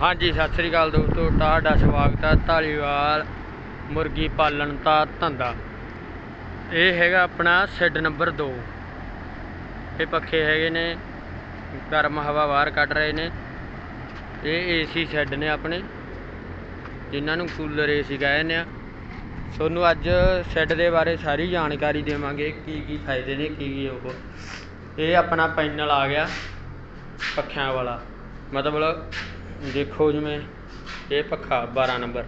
ਹਾਂਜੀ, ਸਤਿ ਸ੍ਰੀ ਅਕਾਲ ਦੋਸਤੋ ਤੁਹਾਡਾ ਸਵਾਗਤ ਹੈ ਧਾਲੀਵਾਲ ਮੁਰਗੀ ਪਾਲਣ ਦਾ ਧੰਦਾ। ਇਹ ਹੈਗਾ ਆਪਣਾ ਸ਼ੈੱਡ ਨੰਬਰ 2 ਇਹ ਪੱਖੇ ਹੈਗੇ ਨੇ, ਗਰਮ ਹਵਾ ਬਾਹਰ ਕੱਢ ਰਹੇ ਨੇ। ਇਹ ਏਸੀ ਸ਼ੈੱਡ ਨੇ ਆਪਣੇ, ਜਿਨ੍ਹਾਂ ਨੂੰ ਕੂਲਰ ਏਸੀ ਕਹਿੰਦੇ ਆ। ਤੁਹਾਨੂੰ ਅੱਜ ਸ਼ੈੱਡ ਦੇ ਬਾਰੇ ਸਾਰੀ ਜਾਣਕਾਰੀ ਦੇਵਾਂਗੇ ਕੀ ਕੀ ਫਾਇਦੇ ਨੇ ਕੀ ਕੀ ਉਹ। ਇਹ ਆਪਣਾ ਪੈਨਲ ਆ ਗਿਆ, ਪੱਖਿਆਂ ਵਾਲਾ। ਮਤਲਬ ਦੇਖੋ ਜਿਵੇਂ ਇਹ ਪੱਖਾ 12 ਨੰਬਰ।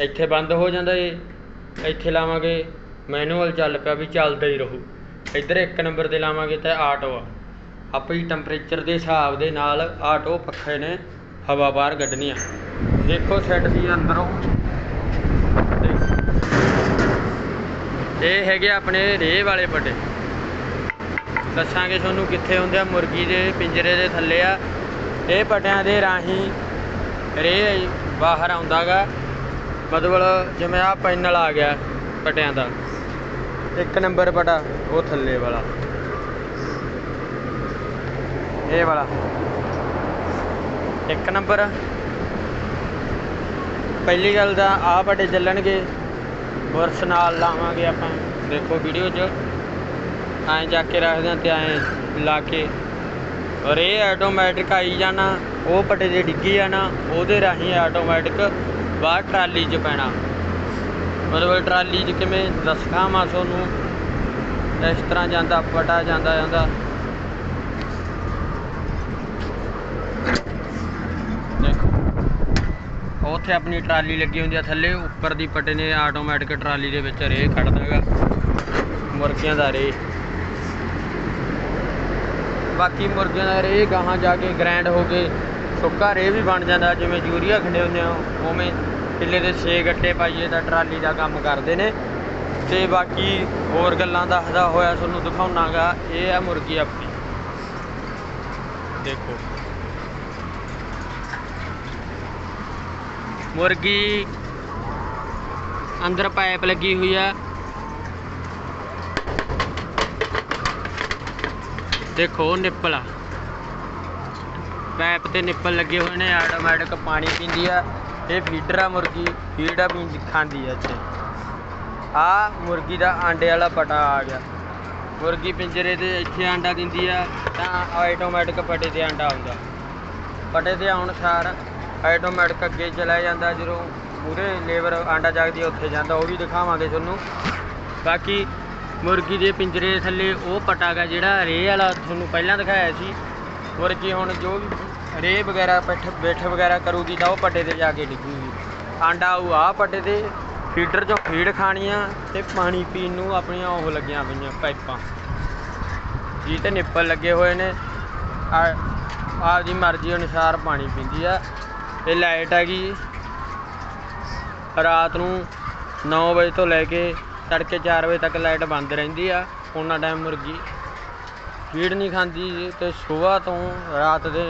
ਇੱਥੇ ਬੰਦ ਹੋ ਜਾਂਦਾ ਏ, ਇੱਥੇ ਲਾਵਾਂਗੇ ਮੈਨੂਅਲ ਚੱਲ ਪਿਆ ਵੀ ਚੱਲਦਾ ਹੀ ਰਹੂ। ਇੱਧਰ ਇੱਕ ਨੰਬਰ ਤੇ ਲਾਵਾਂਗੇ ਤਾਂ ਆਟੋ ਆ। ਆਪਣੀ ਟੈਂਪਰੇਚਰ ਦੇ ਹਿਸਾਬ ਦੇ ਨਾਲ ਆਟੋ ਪੱਖੇ ਨੇ ਹਵਾ ਬਾਹਰ ਕੱਢਣੀ ਆ ਦੇਖੋ ਸੈੱਟ ਦੀ ਅੰਦਰੋਂ। ਇਹ ਹੈਗੇ ਆਪਣੇ ਰੇਹ ਵਾਲੇ ਪੱਟੇ ਦੱਸਾਂਗੇ ਤੁਹਾਨੂੰ ਕਿੱਥੇ ਹੁੰਦੇ ਆ, ਮੁਰਗੀ ਦੇ ਪਿੰਜਰੇ ਦੇ ਥੱਲੇ ਆ। ਇਹ ਪਟਿਆਂ ਦੇ ਰਾਹੀਂ ਰੇਹ ਬਾਹਰ ਆਉਂਦਾਗਾ। ਮਤਲਬ ਜਿਵੇਂ ਆ ਪੈਨਲ ਆ ਗਿਆ ਪਟਿਆਂ ਦਾ। ਇੱਕ ਨੰਬਰ ਪਟਾ, ਉਹ ਥੱਲੇ ਵਾਲਾ। ਇਹ ਵਾਲਾ। ਇੱਕ ਨੰਬਰ। ਪਹਿਲੀ ਗੱਲ ਤਾਂ ਆਹ ਪਟੇ ਚੱਲਣਗੇ। ਬੁਰਸ ਨਾਲ ਲਾਵਾਂਗੇ ਆਪਾਂ। ਦੇਖੋ ਵੀਡੀਓ 'ਚ। ਐਂ ਜਾ ਕੇ ਰੱਖਦੇ ਹਾਂ ਤੇ ਐਂ ਲਾ ਕੇ ਔਰ ਇਹ ਆਟੋਮੈਟਿਕ ਆਈ ਜਾਣਾ, ਉਹ ਪਟੇ ਦੇ ਡਿੱਗੀ ਜਾਣਾ, ਉਹਦੇ ਰਾਹੀਂ ਆਟੋਮੈਟਿਕ ਬਾਹਰ ਟਰਾਲੀ 'ਚ ਪੈਣਾ। ਮਤਲਬ ਟਰਾਲੀ 'ਚ ਕਿਵੇਂ ਦੱਸਾਂ ਤੁਹਾਨੂੰ? ਇਸ ਤਰ੍ਹਾਂ ਜਾਂਦਾ, ਪਟਾ ਜਾਂਦਾ ਜਾਂਦਾ। ਉੱਥੇ ਆਪਣੀ ਟਰਾਲੀ ਲੱਗੀ ਹੁੰਦੀ ਆ ਥੱਲੇ, ਉੱਪਰ ਦੀ ਪਟੇ ਨੇ ਆਟੋਮੈਟਿਕ ਟਰਾਲੀ ਦੇ ਵਿੱਚ ਰੇਹ ਕੱਢਦਾ ਹੈਗਾ। ਮੁਰਗੀਆਂ ਦਾ ਰੇਹ। ਬਾਕੀ ਮੁਰਗੀਆਂ ਦਾ ਰੇਹ ਗਾਹਾਂ ਜਾ ਕੇ ਗ੍ਰੈਂਡ ਹੋ ਕੇ ਸੁੱਕਾ ਰੇਹ ਵੀ ਬਣ ਜਾਂਦਾ, ਜਿਵੇਂ ਯੂਰੀਆ ਖੰਡੇ ਹੁੰਦੇ ਆ, ਉਵੇਂ ਕਿੱਲੇ ਦੇ 6 ਗੱਟੇ ਪਾਈਏ ਤਾਂ ਟਰਾਲੀ ਦਾ ਕੰਮ ਕਰਦੇ ਨੇ। ਤੇ ਬਾਕੀ ਹੋਰ ਗੱਲਾਂ ਦੱਸਦਾ ਹੋਇਆ, ਤੁਹਾਨੂੰ ਦਿਖਾਉਣਾਗਾ, ਇਹ ਹੈ ਮੁਰਗੀ ਆਪਣੀ। ਦੇਖੋ। ਮੁਰਗੀ ਅੰਦਰ ਪਾਈਪ ਲੱਗੀ ਹੋਈ ਆ। ਦੇਖੋ ਨਿੱਪਲ ਆ। ਪਾਈਪ ਤੇ ਨਿੱਪਲ ਲੱਗੇ ਹੋਏ ਨੇ ਆਟੋਮੈਟਿਕ ਪਾਣੀ ਪੀਂਦੀ ਆ। ਇਹ ਫੀਡਰ ਆ ਮੁਰਗੀ ਫੀਡ ਆ ਪੀਂ ਖਾਂਦੀ ਆ ਇੱਥੇ। ਆ ਮੁਰਗੀ ਦਾ ਆਂਡੇ ਵਾਲਾ ਪਟਾ ਆ ਗਿਆ। ਮੁਰਗੀ ਪਿੰਜਰੇ 'ਤੇ ਇੱਥੇ ਆਂਡਾ ਦਿੰਦੀ ਆ, ਤਾਂ ਆਟੋਮੈਟਿਕ ਪਟੇ ਤੇ ਆਂਡਾ ਆਉਂਦਾ। ਪਟੇ ਤੇ ਆਉਣ ਸਾਰ ਆਟੋਮੈਟਿਕ ਅੱਗੇ ਚਲਾ ਜਾਂਦਾ, ਜਦੋਂ ਪੂਰੇ ਲੇਬਰ ਆਂਡਾ ਜਗਦੀ ਉੱਥੇ ਜਾਂਦਾ। ਉਹ ਵੀ ਦਿਖਾਵਾਂਗੇ ਤੁਹਾਨੂੰ। ਬਾਕੀ ਮੁਰਗੀ ਦੇ ਪਿੰਜਰੇ ਥੱਲੇ ਉਹ ਪਟਾ ਗਾ ਜਿਹੜਾ ਰੇਹ ਵਾਲਾ ਤੁਹਾਨੂੰ ਪਹਿਲਾਂ ਦਿਖਾਇਆ ਸੀ। ਮੁਰਗੀ ਹੁਣ ਜੋ ਵੀ ਰੇਹ ਵਗੈਰਾ ਪਿੱਠ ਬੈਠ ਵਗੈਰਾ ਕਰੂਗੀ ਤਾਂ ਉਹ ਪੱਟੇ ਤੇ ਜਾ ਕੇ ਡਿੱਗੂਗੀ। ਆਂਡਾ ਆਊ ਆ ਪੱਟੇ ਤੇ, ਫੀਡਰ ਚੋਂ ਫੀਡ ਆ ਤੇ ਪਾਣੀ ਪੀਣ ਨੂੰ ਆਪਣੀਆਂ ਉਹ ਲੱਗੀਆਂ ਪਈਆਂ ਪਾਈਪਾਂ। ਜੀ ਤੇ ਨਿੱਪਲ ਲੱਗੇ ਹੋਏ ਨੇ। ਆ, ਆਪਦੀ ਮਰਜ਼ੀ ਅਨੁਸਾਰ ਪਾਣੀ ਪੀਂਦੀ ਆ। ਇਹ ਲਾਈਟ ਹੈਗੀ। ਰਾਤ ਨੂੰ 9 ਵਜੇ ਤੋਂ ਲੈ ਕੇ ਤੜਕੇ 4 ਵਜੇ ਤੱਕ ਲਾਈਟ ਬੰਦ ਰਹਿੰਦੀ ਆ, ਉਹਨਾਂ ਟਾਈਮ ਮੁਰਗੀ ਫੀਡ ਨਹੀਂ ਖਾਂਦੀ ਤੇ ਸਵੇਰ ਤੋਂ ਰਾਤ ਦੇ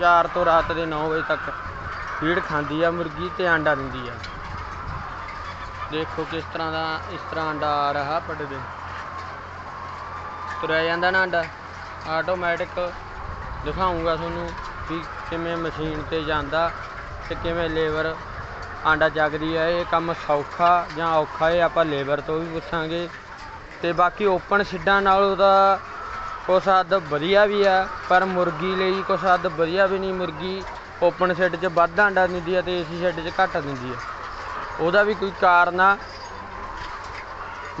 4 ਤੋਂ ਰਾਤ ਦੇ 9 ਵਜੇ ਤੱਕ ਫੀਡ ਖਾਂਦੀ ਆ ਮੁਰਗੀ ਤੇ ਆਂਡਾ ਦਿੰਦੀ ਆ। ਦੇਖੋ ਕਿਸ ਤਰ੍ਹਾਂ ਦਾ, ਇਸ ਤਰ੍ਹਾਂ ਆਂਡਾ ਆ ਰਿਹਾ ਪੱਟਦੇ ਤੁਰਿਆ ਜਾਂਦਾ ਨਾ ਆਂਡਾ ਆਟੋਮੈਟਿਕ ਦਿਖਾਉਂਗਾ ਤੁਹਾਨੂੰ ਵੀ ਕਿਵੇਂ ਮਸ਼ੀਨ ਤੇ ਜਾਂਦਾ ਤੇ ਕਿਵੇਂ ਲੇਬਰ ਆਂਡਾ ਚੱਕਦੀ ਹੈ, ਇਹ ਕੰਮ ਸੌਖਾ ਜਾਂ ਔਖਾ ਇਹ ਆਪਾਂ ਲੇਬਰ ਤੋਂ ਵੀ ਪੁੱਛਾਂਗੇ। ਅਤੇ ਬਾਕੀ ਓਪਨ ਸਿੱਡਾਂ ਨਾਲੋਂ ਤਾਂ ਕੁਛ ਹੱਦ ਵਧੀਆ ਵੀ ਆ, ਪਰ ਮੁਰਗੀ ਲਈ ਕੁਛ ਹੱਦ ਵਧੀਆ ਵੀ ਨਹੀਂ ਮੁਰਗੀ। ਓਪਨ ਸ਼ੈੱਡ 'ਚ ਵੱਧ ਆਂਡਾ ਦਿੰਦੀ ਆ ਤੇ ਏਸੀ ਸ਼ੈੱਡ 'ਚ ਘੱਟ ਦਿੰਦੀ ਆ। ਉਹਦਾ ਵੀ ਕੋਈ ਕਾਰਨ ਆ,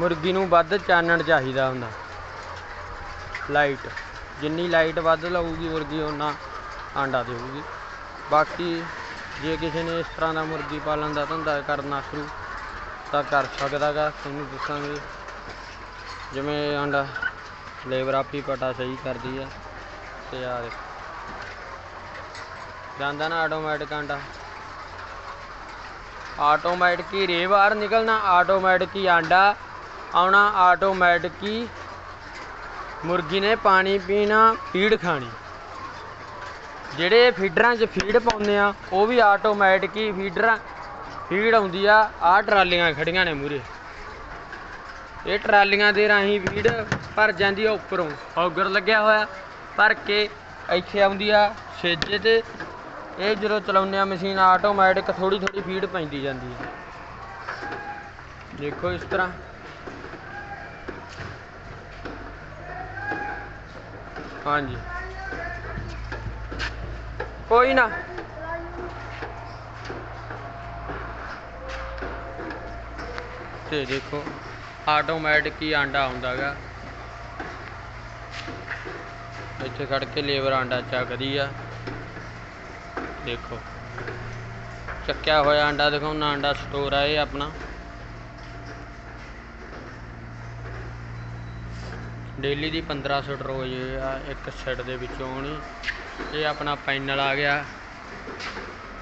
ਮੁਰਗੀ ਨੂੰ ਵੱਧ ਚਾਨਣ ਚਾਹੀਦਾ ਹੁੰਦਾ। ਲਾਈਟ, ਜਿੰਨੀ ਲਾਈਟ ਵੱਧ ਲਾਊਗੀ ਮੁਰਗੀ, ਓਨਾ ਆਂਡਾ ਦੇਊਗੀ। ਬਾਕੀ ਜੇ ਕਿਸੇ ਨੇ ਇਸ ਤਰ੍ਹਾਂ ਦਾ ਮੁਰਗੀ ਪਾਲਣ ਦਾ ਧੰਦਾ ਕਰਨਾ ਸ਼ੁਰੂ ਤਾਂ ਕਰ ਸਕਦਾ ਗਾ ਤੁਹਾਨੂੰ ਦੱਸਾਂਗੇ। ਜਿਵੇਂ ਆਂਡਾ ਲੇਬਰ ਆਪੀ ਪਟਾ ਸਹੀ ਕਰਦੀ ਆ, ਤੇ ਆ ਜਾਂਦਾ ਨਾ ਆਟੋਮੈਟਿਕ ਆਂਡਾ ਆਟੋਮੈਟਿਕ ਹੀ ਰੇ ਬਾਹਰ ਨਿਕਲਣਾ ਆਟੋਮੈਟਿਕ ਹੀ ਆਂਡਾ ਆਉਣਾ ਆਟੋਮੈਟਿਕ ਹੀ ਮੁਰਗੀ ਨੇ ਪਾਣੀ ਪੀਣਾ ਪੀੜ ਖਾਣੀ। ਜਿਹੜੇ ਫੀਡਰਾਂ 'ਚ ਫੀਡ ਪਾਉਂਦੇ ਆ, ਉਹ ਵੀ ਆਟੋਮੈਟਿਕ ਹੀ ਫੀਡਰਾਂ ਫੀਡ ਆਉਂਦੀ ਆ, ਆਹ ਟਰਾਲੀਆਂ ਖੜੀਆਂ ਨੇ ਮੂਰੇ। ਇਹ ਟਰਾਲੀਆਂ ਦੇ ਰਾਹੀਂ ਫੀਡ ਭਰ ਜਾਂਦੀ ਆ ਉੱਪਰੋਂ। ਔਗਰ ਲੱਗਿਆ ਹੋਇਆ, ਭਰ ਕੇ ਇੱਥੇ ਆਉਂਦੀ ਆ, ਛੇਜੇ ਤੇ। ਇਹ ਜਦੋਂ ਚਲਾਉਂਦੇ ਆ ਮਸ਼ੀਨ ਆਟੋਮੈਟਿਕ ਥੋੜੀ ਥੋੜੀ ਫੀਡ ਪੈਂਦੀ ਜਾਂਦੀ ਹੈ ਦੇਖੋ ਇਸ ਤਰ੍ਹਾਂ। ਹਾਂਜੀ। ਕੋਈ ਨਾ। ਤੇ ਦੇਖੋ ਆਟੋਮੈਟਿਕ ਹੀ ਆਂਡਾ ਆਉਂਦਾਗਾ ਇੱਥੇ ਖੜ ਕੇ ਲੇਬਰ ਆਂਡਾ ਚੱਕਦੀ ਆ। ਦੇਖੋ, ਚੱਕਿਆ ਹੋਇਆ ਆਂਡਾ ਦਿਖਾਉਣਾ ਆਂਡਾ ਸਟੋਰ ਆ ਇਹ ਆਪਣਾ। ਡੇਲੀ ਦੀ 1500 ਰੋਜ਼ ਆ, ਇੱਕ ਸੈੱਟ ਦੇ ਵਿੱਚੋਂ ਆਉਣੀ। ਇਹ ਆਪਣਾ ਪੈਨਲ ਆ ਗਿਆ।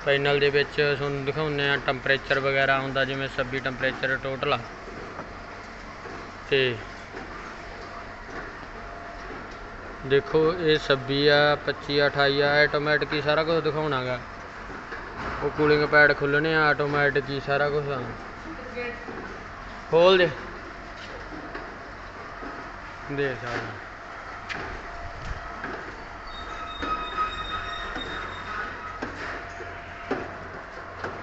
ਪੈਨਲ ਦੇ ਵਿੱਚ ਤੁਹਾਨੂੰ ਦਿਖਾਉਂਦੇ ਆ ਟੈਂਪਰੇਚਰ ਵਗੈਰਾ ਹੁੰਦਾ, ਜਿਵੇਂ 26 ਟੈਂਪਰੇਚਰ ਟੋਟਲ ਆ। ਤੇ ਦੇਖੋ, ਇਹ 26 ਆ 25 ਆ 28 ਆ ਆਟੋਮੈਟਿਕ ਹੀ ਸਾਰਾ ਕੁਝ ਦਿਖਾਉਣਾਗਾ। ਉਹ ਕੂਲਿੰਗ ਪੈਡ ਖੁੱਲਣੇ ਆ ਆਟੋਮੈਟਿਕ ਹੀ ਸਾਰਾ ਕੁਝ ਆ। ਖੋਲ ਦੇ। ਦੇ ਸਾਰਾ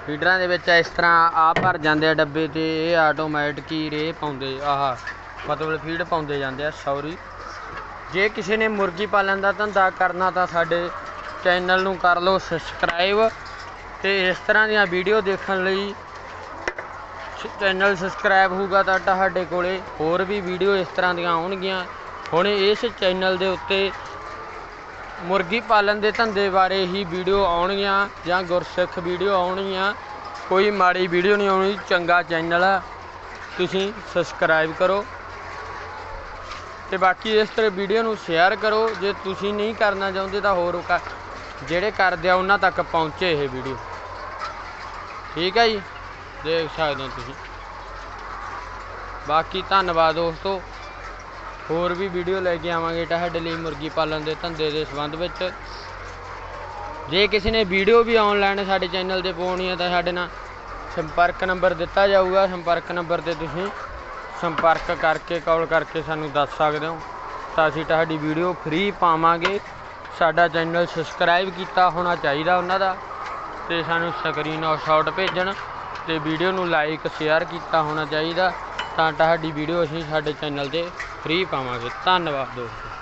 ਫੀਡਰਾਂ ਦੇ ਵਿੱਚ ਇਸ ਤਰ੍ਹਾਂ ਆ ਭਰ ਜਾਂਦੇ ਆ ਡੱਬੇ ਤੇ, ਇਹ ਆਟੋਮੈਟਿਕ ਹੀ ਰੇ ਪਾਉਂਦੇ, ਆਹ ਮਤਲਬ ਫੀਡ ਪਾਉਂਦੇ ਜਾਂਦੇ ਆ ਸੌਰੀ ਜੇ ਕਿਸੇ ਨੇ ਮੁਰਗੀ ਪਾਲਣ ਦਾ ਧੰਦਾ ਕਰਨਾ ਤਾਂ ਸਾਡੇ ਚੈਨਲ ਨੂੰ ਕਰ ਲਓ ਸਬਸਕ੍ਰਾਈਬ ਤੇ ਇਸ ਤਰ੍ਹਾਂ ਦੀਆਂ ਵੀਡੀਓ ਦੇਖਣ ਲਈ ਚੈਨਲ ਸਬਸਕ੍ਰਾਈਬ ਹੋਊਗਾ ਤਾਂ ਤੁਹਾਡੇ ਕੋਲੇ ਹੋਰ ਵੀ ਵੀਡੀਓ ਇਸ ਤਰ੍ਹਾਂ ਦੀਆਂ ਆਉਣਗੀਆਂ। ਹੁਣ ਇਸ ਚੈਨਲ ਦੇ ਉੱਤੇ ਮੁਰਗੀ ਪਾਲਣ ਦੇ ਧੰਦੇ ਬਾਰੇ ਹੀ ਵੀਡੀਓ ਆਉਣਗੀਆਂ ਜਾਂ ਗੁਰਸਿੱਖ ਵੀਡੀਓ ਆਉਣਗੀਆਂ। ਕੋਈ ਮਾੜੀ ਵੀਡੀਓ ਨਹੀਂ ਆਉਣੀ, ਚੰਗਾ ਚੈਨਲ ਆ। ਤੁਸੀਂ ਸਬਸਕ੍ਰਾਈਬ ਕਰੋ। ਤੇ ਬਾਕੀ ਇਸ ਤਰ੍ਹਾਂ ਵੀਡੀਓ ਨੂੰ ਸ਼ੇਅਰ ਕਰੋ। ਜੇ ਤੁਸੀਂ ਨਹੀਂ ਕਰਨਾ ਚਾਹੁੰਦੇ ਤਾਂ ਹੋਰ ਜਿਹੜੇ ਕਰਦੇ ਆ, ਉਹਨਾਂ ਤੱਕ ਪਹੁੰਚੇ ਇਹ ਵੀਡੀਓ। ਠੀਕ ਹੈ ਜੀ? ਦੇਖ ਸਕਦੇ ਹੋ ਤੁਸੀਂ। ਬਾਕੀ ਧੰਨਵਾਦ ਦੋਸਤੋ। ਹੋਰ ਵੀ ਵੀਡੀਓ ਲੈ ਕੇ ਆਵਾਂਗੇ ਤੁਹਾਡੇ ਲਈ ਮੁਰਗੀ ਪਾਲਣ ਦੇ ਧੰਦੇ ਦੇ ਸੰਬੰਧ ਵਿੱਚ। ਜੇ ਕਿਸੇ ਨੇ ਵੀਡੀਓ ਵੀ ਆਨਲਾਈਨ ਸਾਡੇ ਚੈਨਲ ਤੇ ਪਾਉਣੀ ਹੈ ਤਾਂ ਸਾਡੇ ਨਾਲ ਸੰਪਰਕ ਨੰਬਰ ਦਿੱਤਾ ਜਾਊਗਾ। ਸੰਪਰਕ ਨੰਬਰ ਤੇ ਤੁਸੀਂ ਸੰਪਰਕ ਕਰਕੇ, ਕਾਲ ਕਰਕੇ ਸਾਨੂੰ ਦੱਸ ਸਕਦੇ ਹੋ ਤਾਂ ਅਸੀਂ ਤੁਹਾਡੀ ਵੀਡੀਓ ਫ੍ਰੀ ਪਾਵਾਂਗੇ। ਸਾਡਾ ਚੈਨਲ ਸਬਸਕ੍ਰਾਈਬ ਕੀਤਾ ਹੋਣਾ ਚਾਹੀਦਾ ਉਹਨਾਂ ਦਾ ਤੇ ਸਾਨੂੰ ਸਕਰੀਨ ਸ਼ਾਟ ਭੇਜਣ ਤੇ ਵੀਡੀਓ ਨੂੰ ਲਾਈਕ ਸ਼ੇਅਰ ਕੀਤਾ ਹੋਣਾ ਚਾਹੀਦਾ ਤਾਂ ਤੁਹਾਡੀ ਵੀਡੀਓ ਅਸੀਂ ਸਾਡੇ ਚੈਨਲ ਤੇ ਫ੍ਰੀ ਪਾਵਾਂਗੇ। ਧੰਨਵਾਦ ਦੋਸਤੋ।